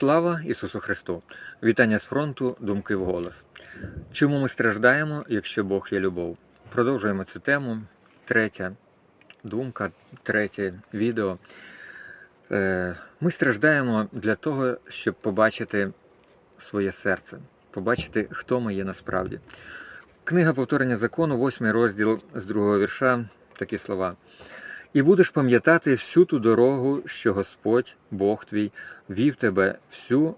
Слава Ісусу Христу! Вітання з фронту, думки в голос. Чому ми страждаємо, якщо Бог є любов? Продовжуємо цю тему. Третя думка, третє відео. Е, Ми страждаємо для того, щоб побачити своє серце, побачити, хто ми є насправді. Книга повторення закону, восьмий розділ з другого вірша, такі слова. І будеш пам'ятати всю ту дорогу, що Господь, Бог твій, вів тебе всю,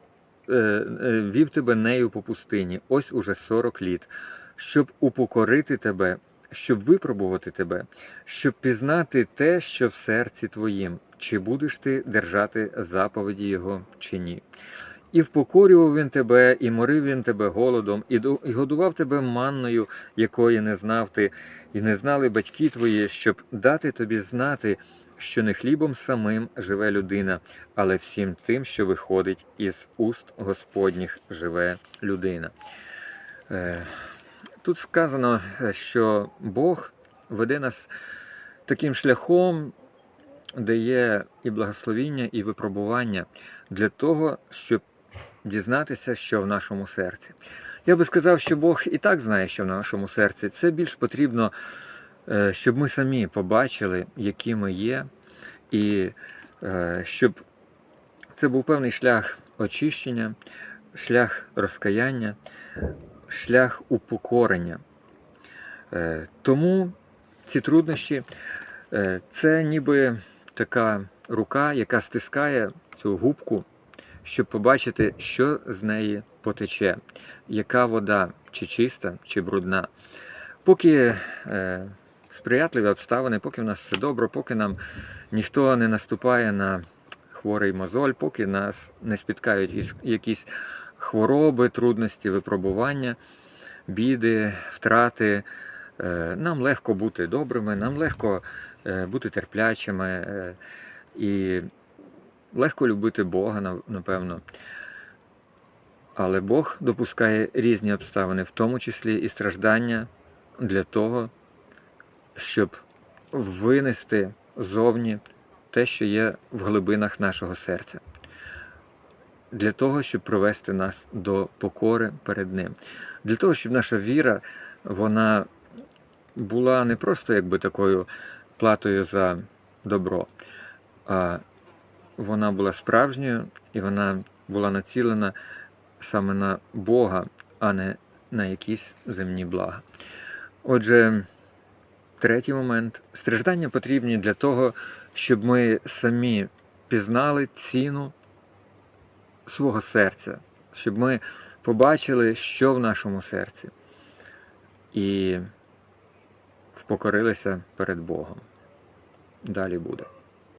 е, е, вів тебе нею по пустині, ось уже сорок літ, щоб упокорити тебе, щоб випробувати тебе, щоб пізнати те, що в серці твоїм, чи будеш ти держати заповіді Його, чи ні. І впокорював він тебе, і морив він тебе голодом, і годував тебе манною, якої не знав ти, і не знали батьки твої, щоб дати тобі знати, що не хлібом самим живе людина, але всім тим, що виходить із уст Господніх живе людина. Е, Тут сказано, що Бог веде нас таким шляхом, де є і благословіння, і випробування для того, щоб дізнатися, що в нашому серці. Я би сказав, що Бог і так знає, що в нашому серці. Це більш потрібно, е, щоб ми самі побачили, які ми є, і е, щоб це був певний шлях очищення, шлях розкаяння, шлях упокорення. Е, Тому ці труднощі це ніби така рука, яка стискає цю губку, щоб побачити, що з неї потече, яка вода, чи чиста, чи брудна. Поки е, сприятливі обставини, поки в нас все добре, поки нам ніхто не наступає на хворий мозоль, поки нас не спіткають якісь- хвороби, трудності, випробування, біди, втрати. Е, Нам легко бути добрими, нам легко е, бути терплячими е, і легко любити Бога, напевно. Але Бог допускає різні обставини, в тому числі і страждання для того, щоб винести зовні те, що є в глибинах нашого серця. Для того, щоб привести нас до покори перед Ним. Для того, щоб наша віра вона була не просто якби такою платою за добро, а вона була справжньою і вона була націлена саме на Бога, а не на якісь земні блага. Отже, третій момент. Страждання потрібні для того, щоб ми самі пізнали ціну свого серця, щоб ми побачили, що в нашому серці, і впокорилися перед Богом. Далі буде.